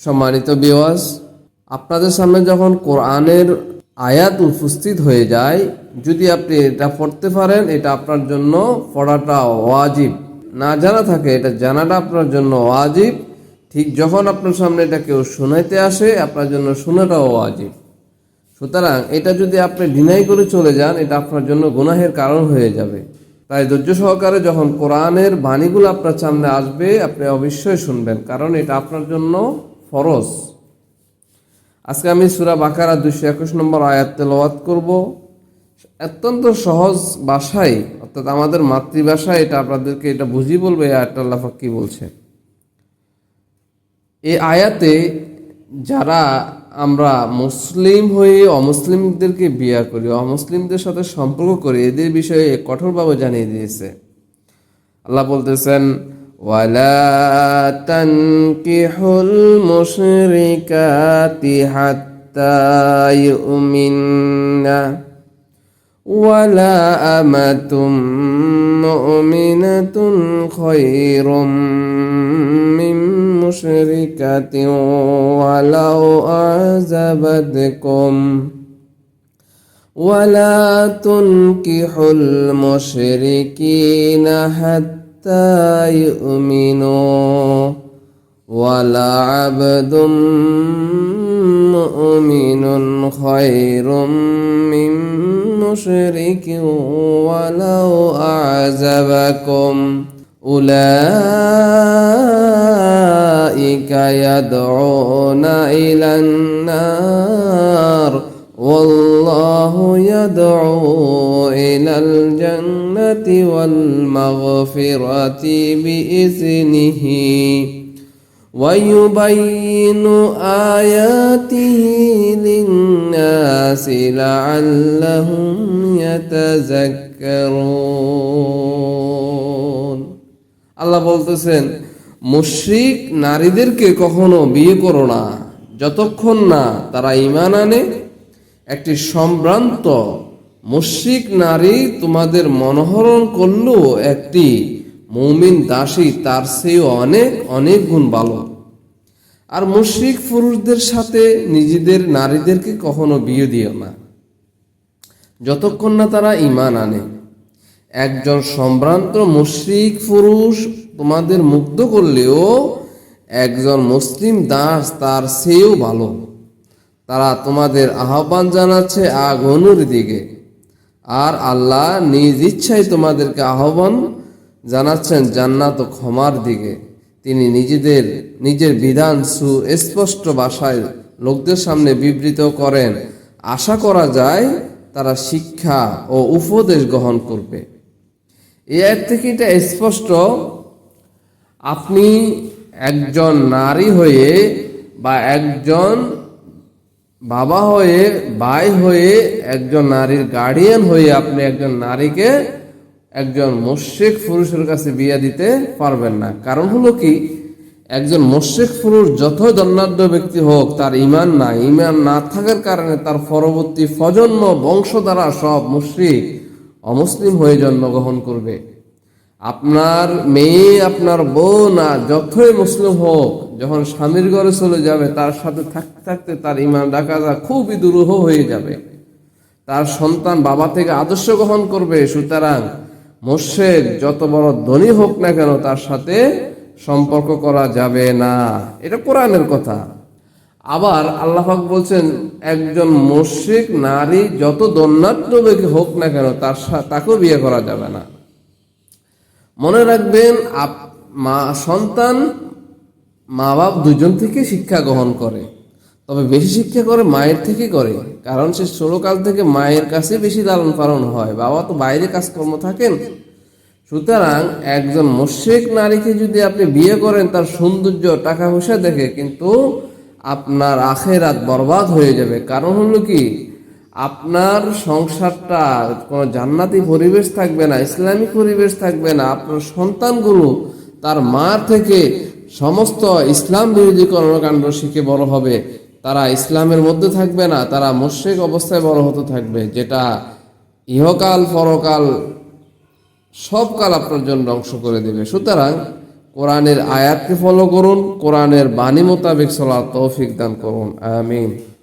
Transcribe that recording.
সম্মানিত বিওয়াজ আপনাদের সামনে যখন কোরআনের আয়াত উপস্থিত হয়ে যায়, যদি আপনি এটা পড়তে পারেন, এটা আপনার জন্য পড়াটা ওয়াজিব। না জানা থাকে, এটা জানাটা আপনার জন্য ওয়াজিব। ঠিক যখন আপনার সামনে এটা কেউ শোনাইতে আসে, আপনার জন্য শোনাটাও ওয়াজিব। সুতরাং এটা যদি আপনি ডিনাই করে চলে যান, এটা আপনার জন্য গুনাহের কারণ হয়ে যাবে। তাই ধৈর্য সহকারে যখন কোরআনের বাণীগুলো আপনার সামনে আসবে, আপনি অবশ্যই শুনবেন, কারণ এটা আপনার জন্য ফরজ। আজকে আমি সুরা বাকারা দুশো একুশ নম্বর আয়াত তেলাওয়াত করব। অত্যন্ত সহজ ভাষায়, অর্থাৎ আমাদের মাতৃভাষায় এটা আপনাদেরকে এটা বুঝিয়ে বলবে, এই আল্লাহ কি বলছে? এই আয়াতে যারা আমরা মুসলিম হয়ে অমুসলিমদেরকে বিয়া করি, অমুসলিমদের সাথে সম্পর্ক করি, এদের বিষয়ে কঠোরভাবে জানিয়ে দিয়েছে। আল্লাহ বলতেছেন ولا تنكحوا المشركات حتى يؤمنا ولا أمة مؤمنة خير من مشركة ولو أعزبتكم ولا تنكحوا المشركين حتى يؤمنوا ولعبد مؤمن خير من مشرك ولو أعزبكم أولئك يدعون إلى النار. والله يدعو إلى الجنة والمغفرة بإذنه ويبين آياته للناس لعلهم يتذكرون আল্লাহ বলতেছেন মুশরিক নারীদেরকে কখনো বিয়ে করো না যতক্ষণ না তারা ইমান আনে একটি সম্ভ্রান্ত মুশরিক নারী তোমাদের মনোহরণ করলেও একটি মৌমিন দাসী তার চেয়েও অনেক অনেক গুণ ভালো। আর মুশরিক পুরুষদের সাথে নিজেদের নারীদেরকে কখনো বিয়ে দিও না। যতক্ষণ না তারা ইমান আনে। একজন সম্ভ্রান্ত মুশরিক পুরুষ তোমাদের মুগ্ধ করলেও একজন মুসলিম দাস তার চেয়েও ভালো। তারা তোমাদের আহ্বান জানাচ্ছে আগুনের দিকে। আর আল্লাহ নিজ ইচ্ছায় তোমাদেরকে আহ্বান জানাচ্ছেন জান্নাত ও ক্ষমার দিকে। তিনি নিজেদের, নিজের বিধান সুস্পষ্ট ভাষায় লোকদের সামনে বিবৃত করেন। আশা করা যায় তারা শিক্ষা ও উপদেশ গ্রহণ করবে। এর থেকে এটা স্পষ্ট, আপনি একজন নারী হয়ে বা একজন বাবা হয়ে, ভাই হয়ে একজন নারীর গার্ডিয়ান হয়ে আপনি একজন নারীকে একজন মোশেক পুরুষের কাছে বিয়ে দিতে পারবেন না। কারণ হলো কি, একজন মোশেক পুরুষ যতই দণ্ডাঢ্য ব্যক্তি হোক, তার ইমান না ইমান না থাকার কারণে তার পরবর্তী প্রজন্ম বংশ দ্বারা সব মুশ্রিক, অমুসলিম হয়ে জন্মগ্রহণ করবে। আপনার মেয়ে, আপনার বোন যতই মুসলিম হোক যখন স্বামীর ঘরে চলে যাবে, তার সাথে থাকতে থাকতে তার ইমান ডাকাতা খুবই দুরূহ হয়ে যাবে। তার সন্তান বাবা থেকে আদর্শ গ্রহণ করবে, সুতরাং মোর্শেদ যত বড় ধনী হোক না কেন তার সাথে সম্পর্ক করা যাবে না। এটা কোরআনের কথা। আবার আল্লাহাক বলছেন, একজন মুশ্রিক নারী যত দন্যাত্ম হোক না কেন তার তাকেও বিয়ে করা যাবে না। মনে রাখবেন মা, সন্তান মা বাপ দুজন থেকে শিক্ষা গ্রহণ করে। তবে বেশি শিক্ষা করে মায়ের থেকে করে, কারণ সে ছোটকাল থেকে মায়ের কাছে বেশি লালন পালন হয়। বাবা তো বাইরে কাজকর্ম থাকেন। সুতরাং একজন মুশ্রিক নারীকে যদি আপনি বিয়ে করেন, তার সৌন্দর্য টাকা পয়সা দেখে কিন্তু আপনার আখেরাত বরবাদ হয়ে যাবে। কারণ হলো কি? আপনার সংসারটা কোনো জান্নাতি পরিবেশ থাকবে না, ইসলামিক পরিবেশ থাকবে না। আপনার সন্তানগুলো তার মা থেকে সমস্ত ইসলাম বিরোধী কর্মকাণ্ড শিখে বড় হবে। তারা ইসলামের মধ্যে থাকবে না, তারা মুশ্রিক অবস্থায় বড় হতে থাকবে, যেটা ইহকাল, পরকাল, সব কাল আপনার জন্য ধ্বংস করে দেবে। সুতরাং কোরআনের আয়াতকে ফলো করুন, কোরআনের বাণী মোতাবেক সলা তৌফিক দান করুন। আমিন।